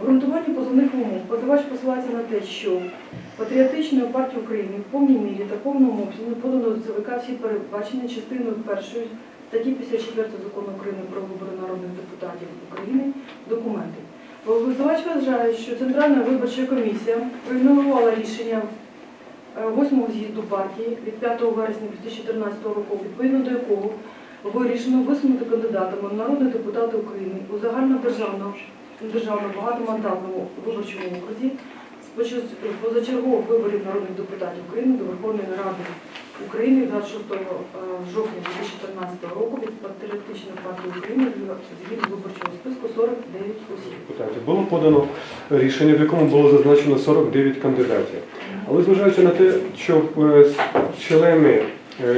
В ґрунтуванні позовних умов позивач посилається на те, що Патріотичною партією України в повній мірі та повному обсязі подано до ЦВК всі передбачені частиною першої статті 54 закону України про вибори народних депутатів України документи. Позивач вважає, що Центральна виборча комісія проігнорувала рішення е, восьмого з'їзду партії від 5 вересня 2014 року, відповідно до якого вирішено висунути кандидатами в народні депутати України у загальнодержавному державному багатомандатному виборчому окрузі з позачергових виборів народних депутатів України до Верховної Ради України 26 е, жовтня 2014 року від Патріотичної партії України згідно виборчого списку 49 осіб. Було подано рішення, в якому було зазначено 49 кандидатів. Але зважаючи на те, що е, члени е,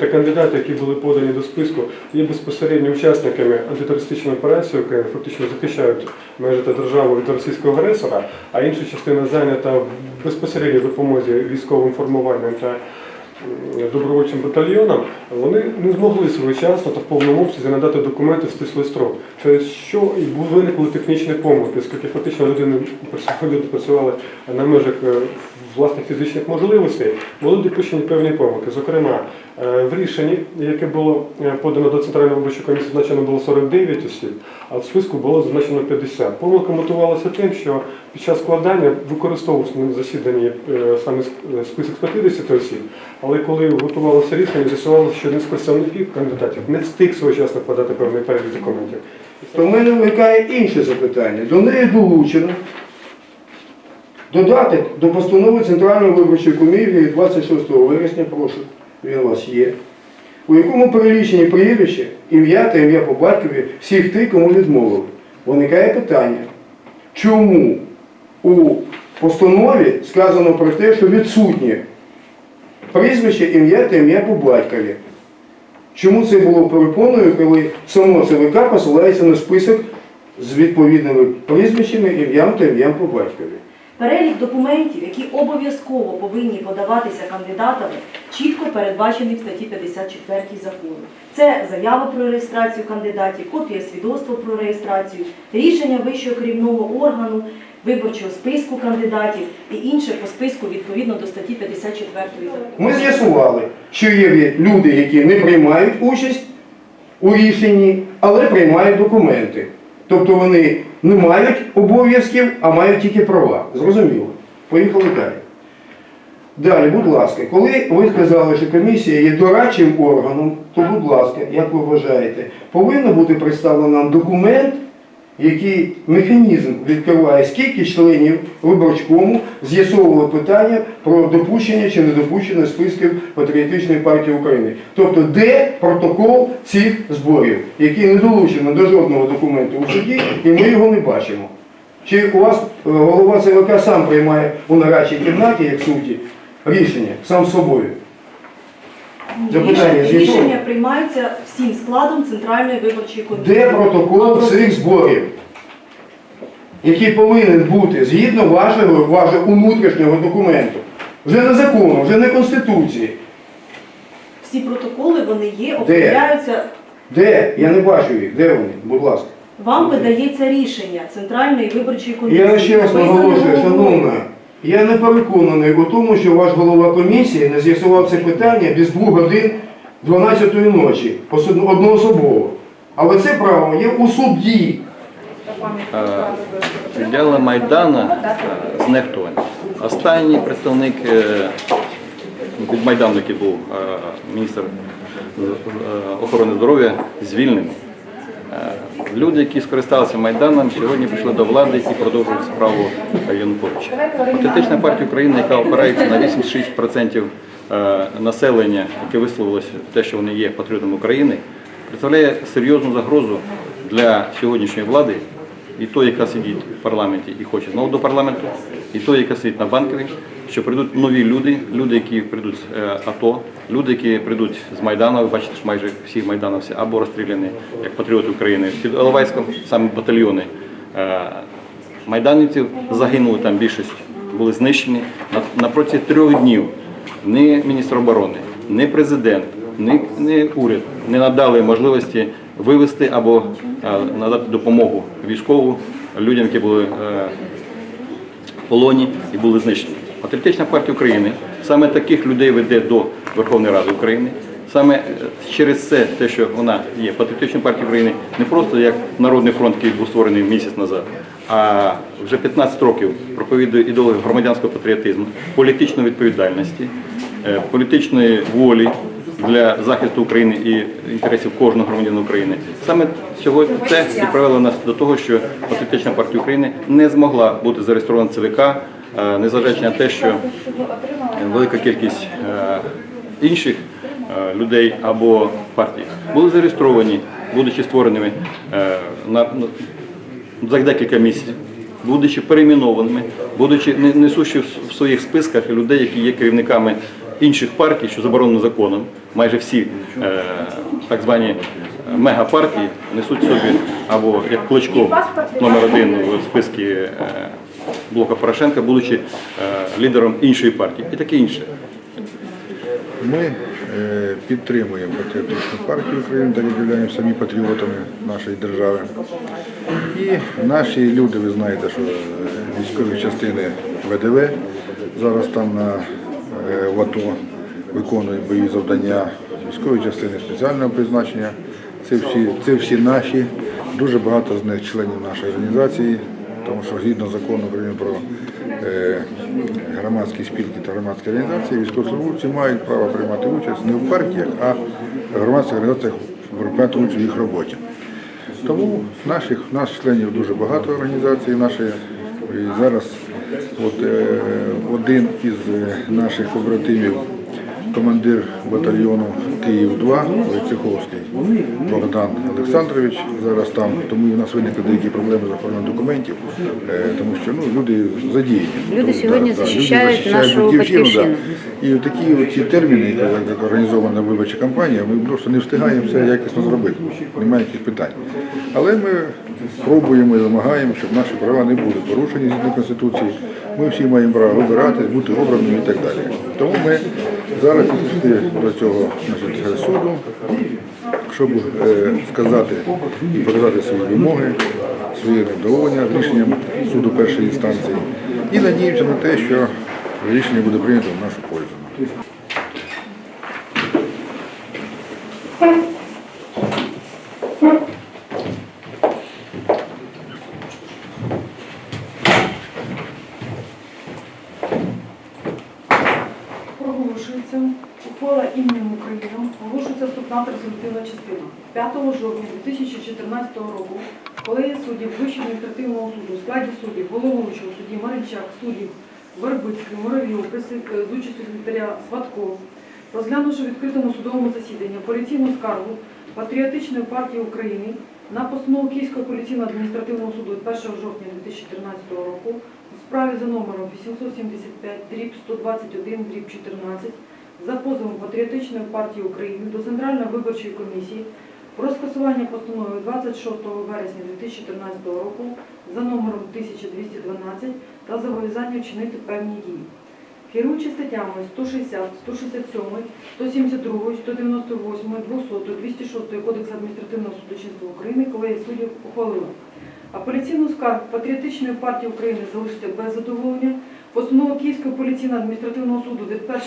та кандидати, які були подані до списку, є безпосередньо учасниками антитерористичної операції, яка фактично захищають майже та державу від російського агресора, а інша частина зайнята безпосередньо допомозі військовим формуванням та добровольчим батальйонам, вони не змогли своєчасно та в повному обсязі надати документи в стислий строк, через що і виникли технічні помилки, оскільки фактично людини люди працювали на межах е, власних фізичних можливостей, були допущені певні помилки. Зокрема, е, в рішенні, яке було е, подано до Центральної виборчої комісії, зазначено було 49 осіб, а в списку було зазначено 50. Помилка мотивувалася тим, що під час складання використовувався на засіданні саме список з 50 осіб, але коли готувалося рішення, з'ясувалося, що один з представників кандидатів не встиг своєчасно подати певний перелік документів. То в мене виникає інше запитання. До неї долучено додаток до постанови Центральної виборчої комісії 26 вересня, прошу, він у вас є, у якому перелічені прізвище, ім'я та ім'я по батькові всіх тих, кому відмовили. Виникає питання, чому у постанові сказано про те, що відсутнє прізвище, ім'я та ім'я по батькові. Чому це було перепоною, коли само ЦВК посилається на список з відповідними прізвищами, ім'ям та ім'ям по батькові? Перелік документів, які обов'язково повинні подаватися кандидатами, чітко передбачений в статті 54 закону. Це заява про реєстрацію кандидатів, копія свідоцтва про реєстрацію, рішення вищого керівного органу, виборчого списку кандидатів і інше по списку відповідно до статті 54 закону. Ми з'ясували, що є люди, які не приймають участь у рішенні, але приймають документи. Тобто вони не мають обов'язків, а мають тільки права. Зрозуміло. Поїхали далі. Далі, будь ласка, коли ви сказали, що комісія є дорадчим органом, то, будь ласка, як ви вважаєте, повинен бути представлений нам документ, який механізм відкриває, скільки членів виборчкому з'ясовували питання про допущення чи недопущення списків Патріотичної партії України. Тобто, де протокол цих зборів, який не долучено до жодного документу у суді, і ми його не бачимо. Чи у вас е, голова ЦВК сам приймає у нарадчій кімнаті, як судді, рішення сам з Запитання Рішення, приймаються всім складом Центральної виборчої комісії. Де протокол цих зборів, який повинен бути згідно вашого, вашого внутрішнього документу? Вже не закону, вже не Конституції. Всі протоколи вони є, оформляються. Де? Я не бачу їх. Де вони? Будь ласка. Вам видається рішення Центральної виборчої комісії. Я ще раз написане наголошую, головою. шановна, я не переконаний у тому, що ваш голова комісії не з'ясував це питання без 2 годин 12 ночі, одноособово. Але це право є у судді. Відділи Майдана е, знехтування. Останній представник е, від Майдану, який був е, міністр е, охорони здоров'я, звільнений. Е, Люди, які скористалися Майданом, сьогодні прийшли до влади і продовжують справу Януковича. Політична партія України, яка опирається на 86% е, населення, яке висловилося те, що вони є патріотом України, представляє серйозну загрозу для сьогоднішньої влади і той, яка сидить в парламенті і хоче знову до парламенту, і той, яка сидить на банковій, що прийдуть нові люди, люди, які прийдуть з е, АТО, люди, які прийдуть з Майдану. Ви бачите, що майже всі майдановці або розстріляні як патріоти України під Іловайськом, саме батальйони. Е, Майданівців загинули там більшість, були знищені. На протязі трьох днів ні міністр оборони, ні президент, ні, ні уряд не надали можливості вивести або е, надати допомогу військову людям, які були е, полоні і були знищені. Патріотична партія України саме таких людей веде до Верховної Ради України. Саме е, через це, те, що вона є патріотичною партією України, не просто як Народний фронт, який був створений місяць назад, а вже 15 років проповідує ідеологію громадянського патріотизму, політичної відповідальності, політичної волі для захисту України і інтересів кожного громадянина України. Саме сьогодні це і привело нас до того, що патріотична партія України не змогла бути зареєстрована ЦВК, е, незважаючи на те, що велика кількість е, інших е, людей або партій були зареєстровані, будучи створеними за декілька місяців, будучи перейменованими, будучи не- несучи в своїх списках людей, які є керівниками інших партій, що заборонено законом. Майже всі е, так звані е, мегапартії несуть собі або як Кличко номер один в списку е, блока Порошенка, будучи е, лідером іншої партії і таке інше. Ми е, підтримуємо патріотичну партію України та являємося самі патріотами нашої держави. І наші люди, ви знаєте, що військові частини ВДВ зараз там на в АТО виконують бойові завдання, військові частини спеціального призначення. Це всі, це всі наші, дуже багато з них членів нашої організації, тому що згідно закону України про е, громадські спілки та громадські організації, військовослужбовці мають право приймати участь не в партіях, а в громадських організаціях приймати участь в їх роботі. Тому наших, наших членів дуже багато організацій нашої. І зараз от, е, один із е, наших побратимів, командир батальйону Київ-2 Войцеховський Богдан Олександрович зараз там, тому в нас виникли деякі проблеми з оформленням документів, е, тому що ну, люди задіяні. Люди сьогодні да, да, люди захищають нашу батьківщину. І такі ці терміни, як організована виборча кампанія, ми просто не встигаємо все якісно зробити. Немає яких питань. Але ми пробуємо і вимагаємо, щоб наші права не були порушені згідно Конституції. Ми всі маємо право вибирати, бути обраними і так далі. Тому ми зараз пішли до цього значить, суду, щоб е, сказати і показати свої вимоги, своє невдоволення рішенням суду першої інстанції. І надіємося на те, що рішення буде прийнято в нашу пользу. Резолютивна частина. 5 жовтня 2014 року колегія суддів Вищого адміністративного суду у складі суддів головуючого судді Маринчак, суддів Вербицький, Муравйов, е, з участю секретаря Сватко, розглянувши в відкритому судовому засіданні апеляційну скаргу Патріотичної партії України на постанову Київського апеляційно-адміністративного суду від 1 жовтня 2014 року у справі за номером 875 дріб 121 дріб 14 за позовом Патріотичної партії України до Центральної виборчої комісії про скасування постанови 26 вересня 2014 року за номером 1212 та зобов'язання вчинити певні дії. Керуючи статтями 160, 167, 172, 198, 200, 206 Кодексу адміністративного судочинства України, колегія суддів ухвалила апеляційну скаргу Патріотичної партії України залишити без задоволення, постанову Київського поліційно-адміністративного суду від 1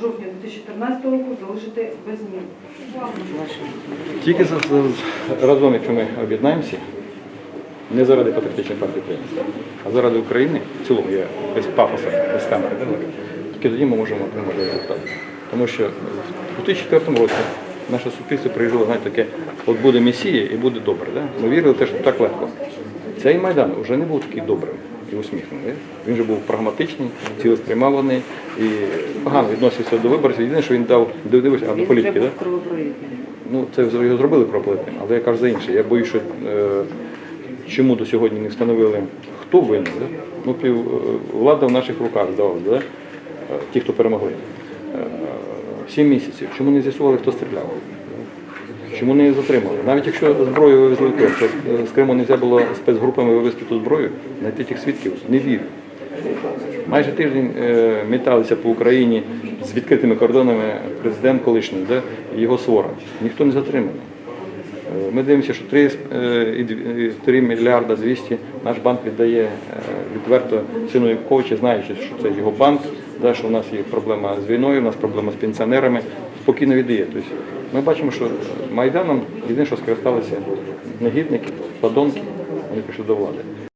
жовтня 2014 року залишити без змін. Тільки разом, якщо ми об'єднаємося, не заради патріотичної партії України, а заради України, в цілому я без пафоса, без камери, тільки тоді ми можемо отримати результат. Тому що в 2004 році наше суспільство прижило, знаєте, таке, от буде Месія і буде добре. Да? Ми вірили, те, що так легко. Цей Майдан вже не був такий добрим і усміхнений. Він вже був прагматичний, цілеспрямований і погано відносився до виборців. Єдине, що він дав, дивився, а до політики. Да? Ну, це його зробили кровопролитним, але я кажу за інше. Я боюсь, що е, чому до сьогодні не встановили, хто винен. Да? Ну, пів, е, влада в наших руках здавалося, да? Е, ті, хто перемогли. Е, Сім місяців. Чому не з'ясували, хто стріляв? Чому не затримали? Навіть якщо зброю вивезли в Крим, то з Криму не можна було спецгрупами вивезти ту зброю, знайти тих свідків не вів. Майже тиждень е, металися по Україні з відкритими кордонами президент колишній, де його свора. Ніхто не затриманий. Е, ми дивимося, що 3, 3 е, мільярда 200 наш банк віддає відверто сину Ковча, знаючи, що це його банк, що у нас є проблема з війною, у нас проблема з пенсіонерами спокійно віддає. Тобто Ми бачимо, що Майданом єдине, що скористалися негідники, подонки, вони пішли до влади.